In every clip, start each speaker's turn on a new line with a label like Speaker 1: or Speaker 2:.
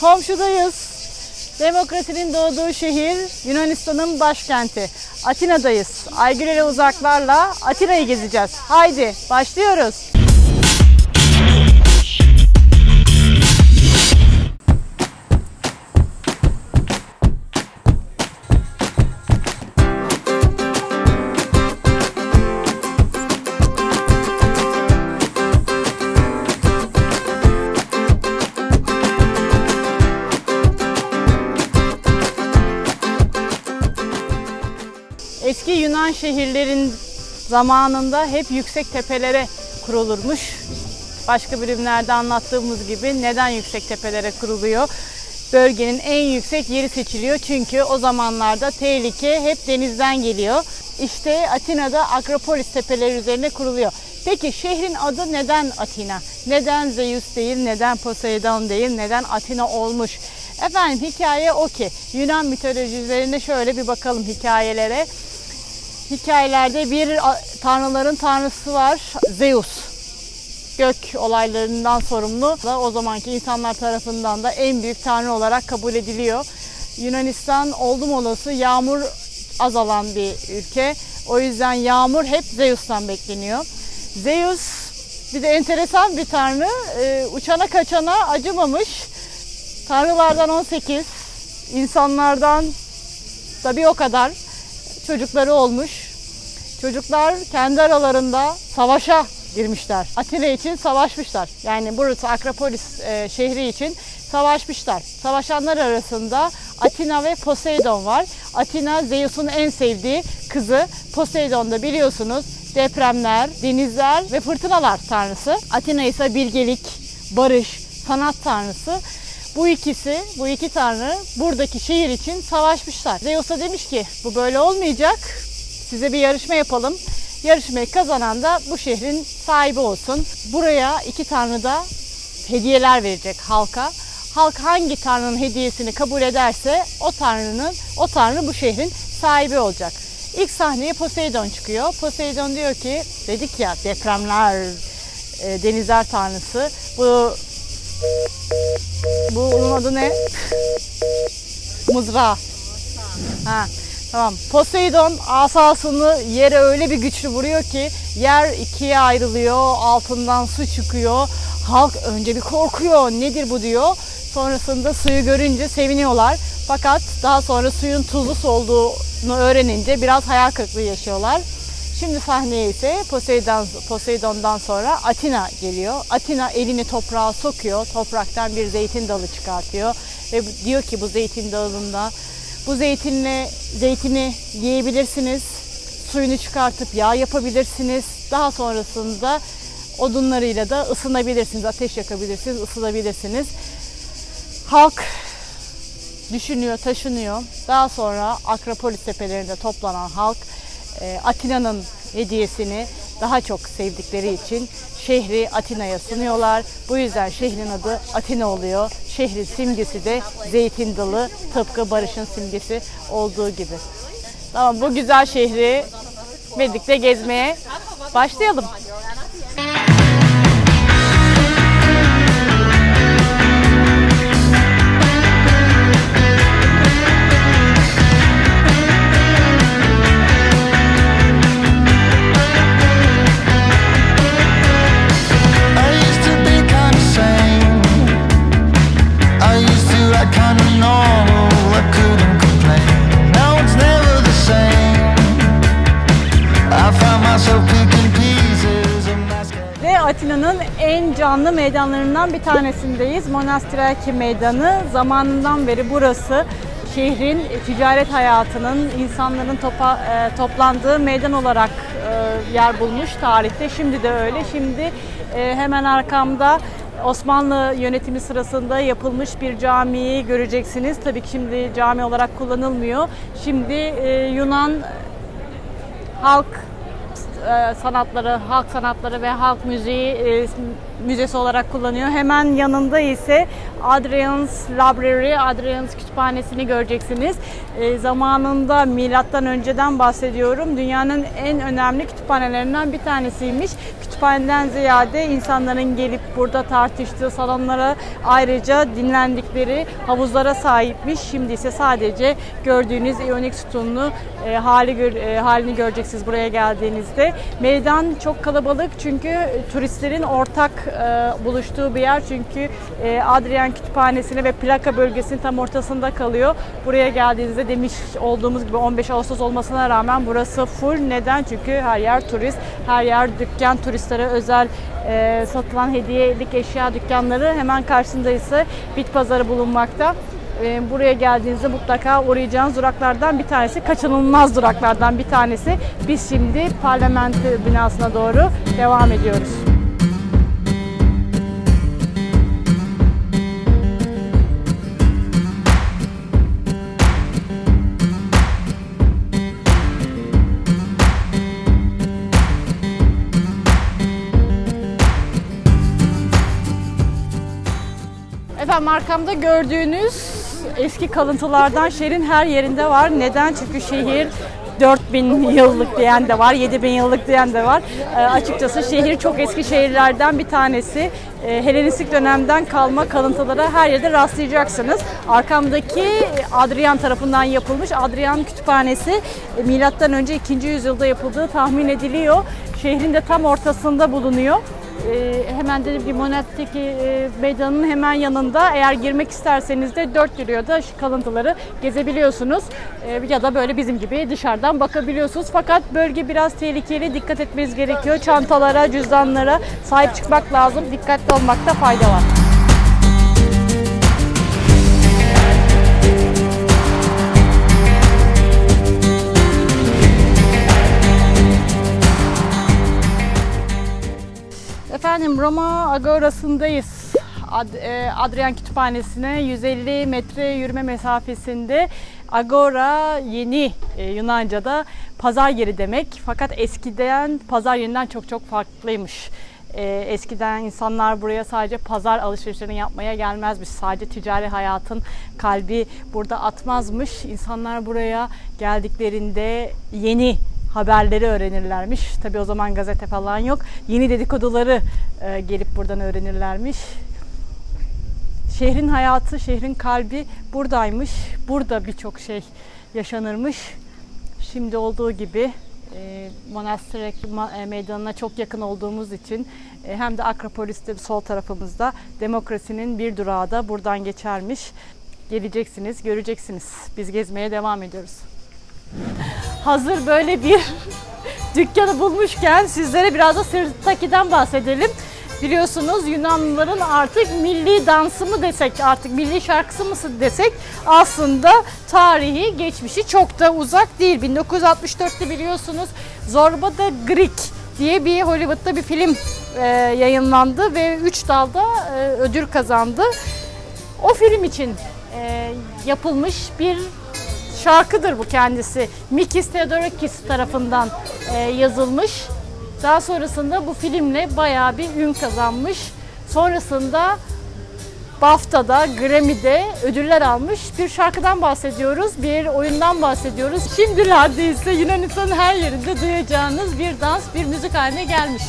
Speaker 1: Komşudayız. Demokrasinin doğduğu şehir Yunanistan'ın başkenti. Atina'dayız. Aygül ile uzaklarla Atina'yı gezeceğiz. Haydi başlıyoruz. Eski Yunan şehirlerin zamanında hep yüksek tepelere kurulurmuş. Başka bölümlerde anlattığımız gibi neden yüksek tepelere kuruluyor? Bölgenin en yüksek yeri seçiliyor çünkü o zamanlarda tehlike hep denizden geliyor. İşte Atina'da Akropolis tepeleri üzerine kuruluyor. Peki şehrin adı neden Atina? Neden Zeus değil, neden Poseidon değil, neden Atina olmuş? Efendim hikaye o ki Yunan mitolojilerine şöyle bir bakalım hikayelere hikayelerde bir tanrıların tanrısı var Zeus. Gök olaylarından sorumlu. O zamanki insanlar tarafından da en büyük tanrı olarak kabul ediliyor. Yunanistan oldum olası yağmur azalan bir ülke. O yüzden yağmur hep Zeus'tan bekleniyor. Zeus bir de enteresan bir tanrı. Ee, uçana kaçana acımamış. Tanrılardan 18, insanlardan da o kadar çocukları olmuş. Çocuklar kendi aralarında savaşa girmişler. Atina için savaşmışlar. Yani burası Akropolis e, şehri için savaşmışlar. Savaşanlar arasında Atina ve Poseidon var. Atina Zeus'un en sevdiği kızı. Poseidon da biliyorsunuz depremler, denizler ve fırtınalar tanrısı. Atina ise bilgelik, barış, sanat tanrısı. Bu ikisi, bu iki tanrı buradaki şehir için savaşmışlar. Zeus'a demiş ki bu böyle olmayacak. Size bir yarışma yapalım. Yarışmayı kazanan da bu şehrin sahibi olsun. Buraya iki tanrı da hediyeler verecek halka. Halk hangi tanrının hediyesini kabul ederse o tanrının o tanrı bu şehrin sahibi olacak. İlk sahneye Poseidon çıkıyor. Poseidon diyor ki dedik ya depremler, e, denizler tanrısı. Bu bu onun adı ne? Mızrağı. Ha, tamam. Poseidon asasını yere öyle bir güçlü vuruyor ki yer ikiye ayrılıyor, altından su çıkıyor. Halk önce bir korkuyor, nedir bu diyor. Sonrasında suyu görünce seviniyorlar. Fakat daha sonra suyun tuzlu su olduğunu öğrenince biraz hayal kırıklığı yaşıyorlar. Şimdi sahneye ise Poseidon, Poseidon'dan sonra Atina geliyor. Atina elini toprağa sokuyor. Topraktan bir zeytin dalı çıkartıyor. Ve diyor ki bu zeytin dalında bu zeytinle zeytini yiyebilirsiniz. Suyunu çıkartıp yağ yapabilirsiniz. Daha sonrasında odunlarıyla da ısınabilirsiniz. Ateş yakabilirsiniz, ısınabilirsiniz. Halk düşünüyor, taşınıyor. Daha sonra Akropolis tepelerinde toplanan halk e, Atina'nın hediyesini daha çok sevdikleri için şehri Atina'ya sunuyorlar. Bu yüzden şehrin adı Atina oluyor. Şehrin simgesi de zeytin dalı tıpkı barışın simgesi olduğu gibi. Tamam bu güzel şehri birlikte gezmeye başlayalım. Meydanlarından bir tanesindeyiz. Monastiraki Meydanı. Zamanından beri burası şehrin ticaret hayatının, insanların topa, e, toplandığı meydan olarak e, yer bulmuş tarihte. Şimdi de öyle. Şimdi e, hemen arkamda Osmanlı yönetimi sırasında yapılmış bir camiyi göreceksiniz. Tabii ki şimdi cami olarak kullanılmıyor. Şimdi e, Yunan halk e, sanatları, halk sanatları ve halk müziği e, müzesi olarak kullanıyor. Hemen yanında ise Adrian's Library, Adrian's Kütüphanesi'ni göreceksiniz. E, zamanında milattan önceden bahsediyorum. Dünyanın en önemli kütüphanelerinden bir tanesiymiş. Kütüphane kütüphaneden ziyade insanların gelip burada tartıştığı salonlara ayrıca dinlendikleri havuzlara sahipmiş. Şimdi ise sadece gördüğünüz iyonik sütunlu e, hali gör- e, halini göreceksiniz buraya geldiğinizde. Meydan çok kalabalık çünkü turistlerin ortak e, buluştuğu bir yer. Çünkü e, Adrian Kütüphanesi'ne ve plaka bölgesinin tam ortasında kalıyor. Buraya geldiğinizde demiş olduğumuz gibi 15 Ağustos olmasına rağmen burası full. Neden? Çünkü her yer turist, her yer dükkan turistlere özel e, satılan hediyelik eşya dükkanları. Hemen karşısında ise bit pazarı bulunmakta. E, buraya geldiğinizde mutlaka uğrayacağınız duraklardan bir tanesi, kaçınılmaz duraklardan bir tanesi. Biz şimdi parlamento binasına doğru devam ediyoruz. Arkamda gördüğünüz eski kalıntılardan şehrin her yerinde var. Neden? Çünkü şehir 4000 yıllık diyen de var, 7000 yıllık diyen de var. E, açıkçası şehir çok eski şehirlerden bir tanesi. E, Helenistik dönemden kalma kalıntılara her yerde rastlayacaksınız. Arkamdaki Adrian tarafından yapılmış Adrian Kütüphanesi e, milattan önce 2. yüzyılda yapıldığı tahmin ediliyor. Şehrin de tam ortasında bulunuyor. Ee, hemen dediğim gibi Monet'teki e, meydanın hemen yanında eğer girmek isterseniz de 4 euroda şu kalıntıları gezebiliyorsunuz. Ee, ya da böyle bizim gibi dışarıdan bakabiliyorsunuz. Fakat bölge biraz tehlikeli. Dikkat etmeniz gerekiyor. Çantalara, cüzdanlara sahip çıkmak lazım. Dikkatli olmakta fayda var. Efendim Roma Agora'sındayız. Ad- e, Adrian Kütüphanesi'ne 150 metre yürüme mesafesinde. Agora yeni e, Yunanca'da pazar yeri demek. Fakat eskiden pazar yerinden çok çok farklıymış. E, eskiden insanlar buraya sadece pazar alışverişlerini yapmaya gelmezmiş. Sadece ticari hayatın kalbi burada atmazmış. İnsanlar buraya geldiklerinde yeni haberleri öğrenirlermiş. Tabi o zaman gazete falan yok. Yeni dedikoduları e, gelip buradan öğrenirlermiş. Şehrin hayatı, şehrin kalbi buradaymış. Burada birçok şey yaşanırmış. Şimdi olduğu gibi e, Monasterek ma- e, meydanına çok yakın olduğumuz için e, hem de Akropolis'te sol tarafımızda demokrasinin bir durağı da buradan geçermiş. Geleceksiniz, göreceksiniz. Biz gezmeye devam ediyoruz hazır böyle bir dükkanı bulmuşken sizlere biraz da Sirtaki'den bahsedelim. Biliyorsunuz Yunanlıların artık milli dansı mı desek, artık milli şarkısı mı desek aslında tarihi, geçmişi çok da uzak değil. 1964'te biliyorsunuz Zorba'da Greek diye bir Hollywood'da bir film e, yayınlandı ve 3 dalda e, ödül kazandı. O film için e, yapılmış bir şarkıdır bu kendisi. Mikis Theodorakis tarafından e, yazılmış. Daha sonrasında bu filmle bayağı bir ün kazanmış. Sonrasında BAFTA'da, Grammy'de ödüller almış bir şarkıdan bahsediyoruz, bir oyundan bahsediyoruz. Şimdilerde ise Yunanistan'ın her yerinde duyacağınız bir dans, bir müzik haline gelmiş.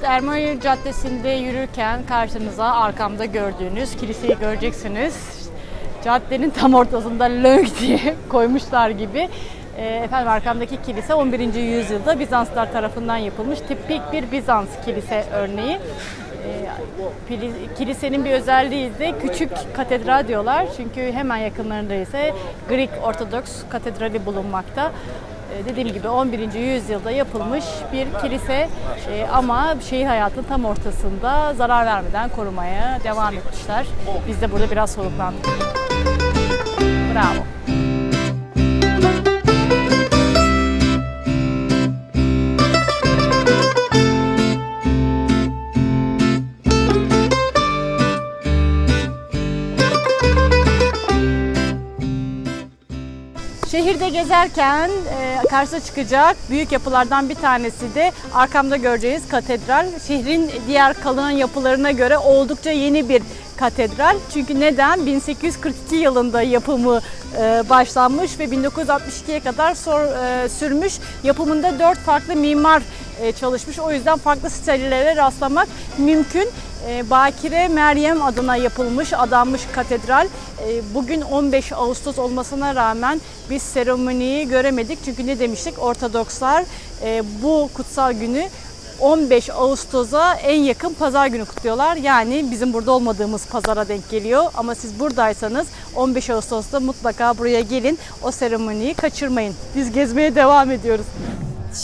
Speaker 1: Evet Ermoni Caddesi'nde yürürken karşınıza arkamda gördüğünüz kiliseyi göreceksiniz. Caddenin tam ortasında lönk diye koymuşlar gibi. Ee, Efendim arkamdaki kilise 11. yüzyılda Bizanslar tarafından yapılmış tipik bir Bizans kilise örneği. Ee, Kilisenin bir özelliği de küçük katedral diyorlar. Çünkü hemen yakınlarında ise Greek Ortodoks katedrali bulunmakta. Ee, Dediğim gibi 11. yüzyılda yapılmış bir kilise Ee, ama şehir hayatının tam ortasında zarar vermeden korumaya devam etmişler. Biz de burada biraz soluklandık. Bravo. Şehirde gezerken e, karşıza çıkacak büyük yapılardan bir tanesi de arkamda göreceğiniz katedral. Şehrin diğer kalan yapılarına göre oldukça yeni bir katedral. Çünkü neden? 1842 yılında yapımı e, başlanmış ve 1962'ye kadar sor, e, sürmüş. Yapımında dört farklı mimar e, çalışmış. O yüzden farklı stillere rastlamak mümkün. E, Bakire Meryem adına yapılmış, adanmış katedral. E, Bugün 15 Ağustos olmasına rağmen biz seremoniyi göremedik. Çünkü ne demiştik? Ortodokslar e, bu kutsal günü 15 Ağustos'a en yakın pazar günü kutluyorlar. Yani bizim burada olmadığımız pazara denk geliyor. Ama siz buradaysanız 15 Ağustos'ta mutlaka buraya gelin. O seremoniyi kaçırmayın. Biz gezmeye devam ediyoruz.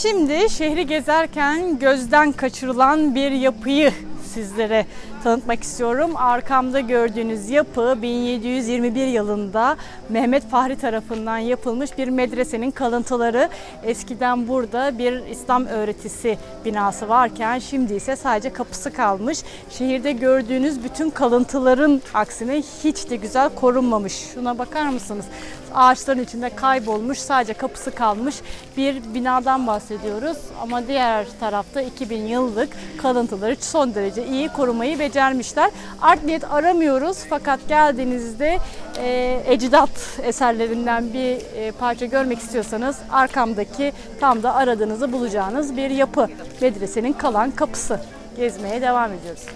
Speaker 1: Şimdi şehri gezerken gözden kaçırılan bir yapıyı sizlere tanıtmak istiyorum. Arkamda gördüğünüz yapı 1721 yılında Mehmet Fahri tarafından yapılmış bir medresenin kalıntıları. Eskiden burada bir İslam öğretisi binası varken şimdi ise sadece kapısı kalmış. Şehirde gördüğünüz bütün kalıntıların aksine hiç de güzel korunmamış. Şuna bakar mısınız? Ağaçların içinde kaybolmuş, sadece kapısı kalmış bir binadan bahsediyoruz. Ama diğer tarafta 2000 yıllık kalıntıları son derece iyi korumayı becermişler. Art niyet aramıyoruz fakat geldiğinizde e, ecdat eserlerinden bir e, parça görmek istiyorsanız arkamdaki tam da aradığınızı bulacağınız bir yapı. Medresenin kalan kapısı. Gezmeye devam ediyoruz.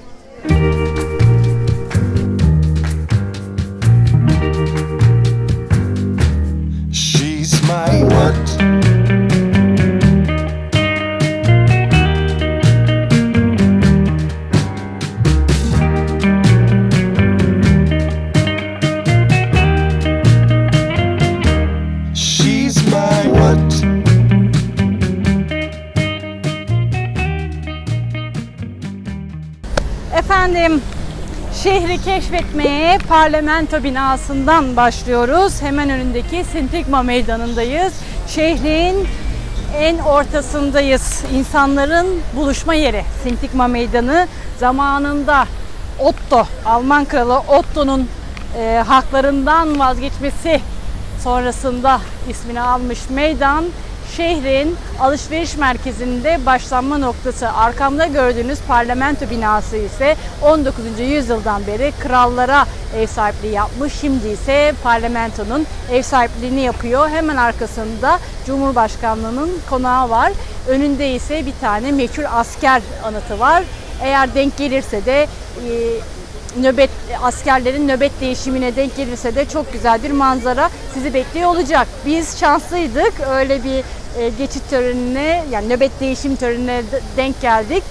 Speaker 2: She's my what?
Speaker 1: Keşfetmeye parlamento binasından başlıyoruz. Hemen önündeki Sintigma Meydanı'ndayız. Şehrin en ortasındayız. İnsanların buluşma yeri Sintigma Meydanı. Zamanında Otto, Alman kralı Otto'nun e, haklarından vazgeçmesi sonrasında ismini almış meydan şehrin alışveriş merkezinde başlanma noktası. Arkamda gördüğünüz parlamento binası ise 19. yüzyıldan beri krallara ev sahipliği yapmış. Şimdi ise parlamentonun ev sahipliğini yapıyor. Hemen arkasında Cumhurbaşkanlığının konağı var. Önünde ise bir tane meşhur asker anıtı var. Eğer denk gelirse de e, nöbet askerlerin nöbet değişimine denk gelirse de çok güzel bir manzara sizi bekliyor olacak. Biz şanslıydık. Öyle bir geçit törenine yani nöbet değişim törenine de- denk geldik.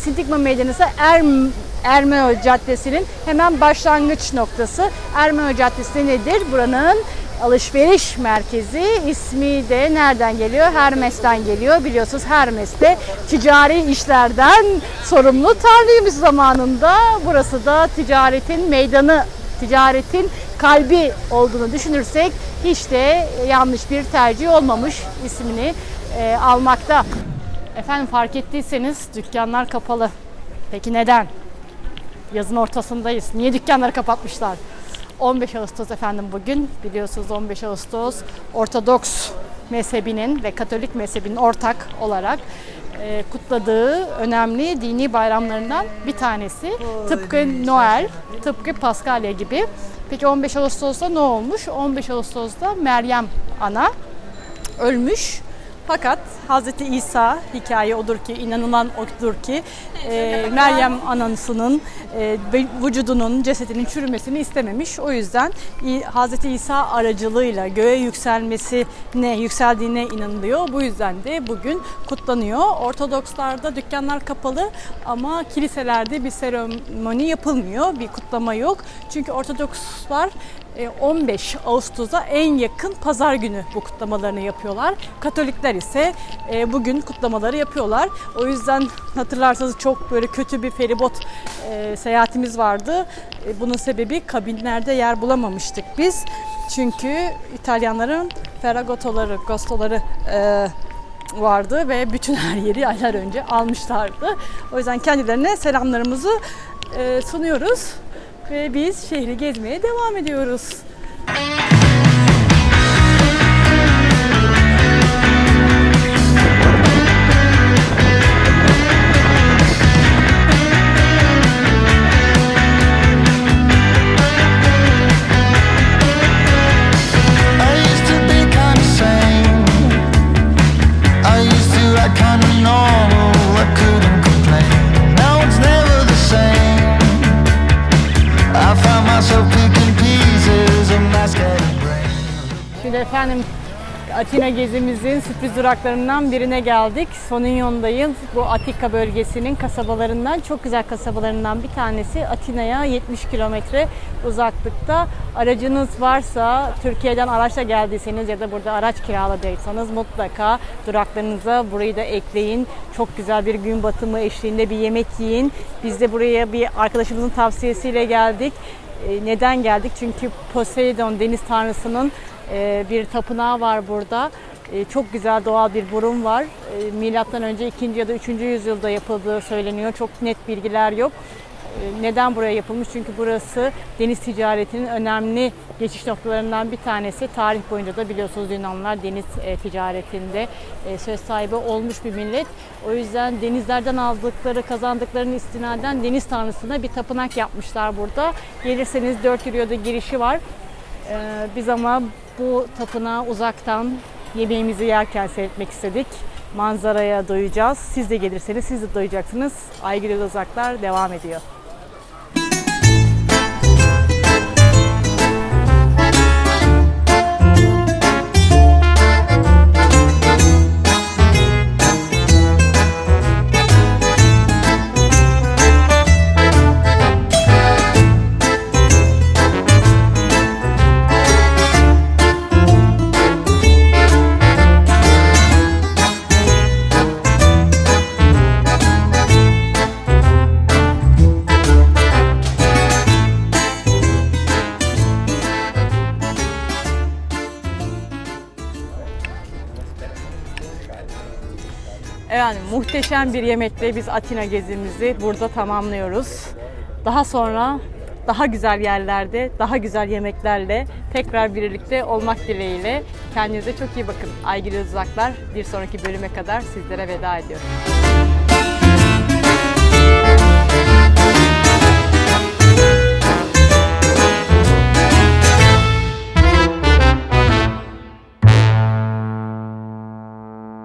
Speaker 1: Sintigma Meydanı ise Erm Ermeo Caddesi'nin hemen başlangıç noktası. Ermeo Caddesi nedir? Buranın alışveriş merkezi. İsmi de nereden geliyor? Hermes'ten geliyor. Biliyorsunuz Hermes de ticari işlerden sorumlu tanrıymış zamanında. Burası da ticaretin meydanı, ticaretin kalbi olduğunu düşünürsek hiç de yanlış bir tercih olmamış ismini e, almakta. Efendim fark ettiyseniz dükkanlar kapalı. Peki neden? Yazın ortasındayız. Niye dükkanları kapatmışlar? 15 Ağustos efendim bugün. Biliyorsunuz 15 Ağustos Ortodoks mezhebinin ve Katolik mezhebinin ortak olarak kutladığı önemli dini bayramlarından bir tanesi. Tıpkı Noel, tıpkı Paskalya gibi. Peki 15 Ağustos'ta ne olmuş? 15 Ağustos'ta Meryem Ana ölmüş. Fakat Hazreti İsa hikaye odur ki inanılan odur ki e, Meryem anasının e, vücudunun cesedinin çürümesini istememiş. O yüzden Hazreti İsa aracılığıyla göğe yükselmesine yükseldiğine inanılıyor. Bu yüzden de bugün kutlanıyor. Ortodokslarda dükkanlar kapalı ama kiliselerde bir seremoni yapılmıyor. Bir kutlama yok. Çünkü Ortodokslar 15 Ağustos'a en yakın pazar günü bu kutlamalarını yapıyorlar. Katolikler ise e, bugün kutlamaları yapıyorlar. O yüzden hatırlarsanız çok böyle kötü bir feribot e, seyahatimiz vardı. E, Bunun sebebi kabinlerde yer bulamamıştık biz. Çünkü İtalyanların Ferragotoları, Gostoları e, vardı ve bütün her yeri aylar önce almışlardı. O yüzden kendilerine selamlarımızı e, sunuyoruz ve biz şehri gezmeye devam ediyoruz. Atina gezimizin sürpriz duraklarından birine geldik. Soninyon'dayız. Bu Atika bölgesinin kasabalarından, çok güzel kasabalarından bir tanesi. Atina'ya 70 kilometre uzaklıkta. Aracınız varsa, Türkiye'den araçla geldiyseniz ya da burada araç kiraladıysanız mutlaka duraklarınıza burayı da ekleyin. Çok güzel bir gün batımı eşliğinde bir yemek yiyin. Biz de buraya bir arkadaşımızın tavsiyesiyle geldik. E, Neden geldik? Çünkü Poseidon deniz tanrısının bir tapınağı var burada. E, Çok güzel doğal bir burun var. E, Milattan önce 2. ya da 3. yüzyılda yapıldığı söyleniyor. Çok net bilgiler yok. Neden buraya yapılmış? Çünkü burası deniz ticaretinin önemli geçiş noktalarından bir tanesi. Tarih boyunca da biliyorsunuz Yunanlılar deniz e, ticaretinde e, söz sahibi olmuş bir millet. O yüzden denizlerden aldıkları, kazandıklarının istinaden deniz tanrısına bir tapınak yapmışlar burada. Gelirseniz 4 Euro'da girişi var. Ee, biz ama bu tapınağı uzaktan yemeğimizi yerken seyretmek istedik. Manzaraya doyacağız. Siz de gelirseniz siz de doyacaksınız. Aygül Uzaklar devam ediyor. Yani muhteşem bir yemekle biz Atina gezimizi burada tamamlıyoruz. Daha sonra daha güzel yerlerde, daha güzel yemeklerle tekrar birlikte olmak dileğiyle. Kendinize çok iyi bakın. Aygül Uzaklar bir sonraki bölüme kadar sizlere veda ediyorum.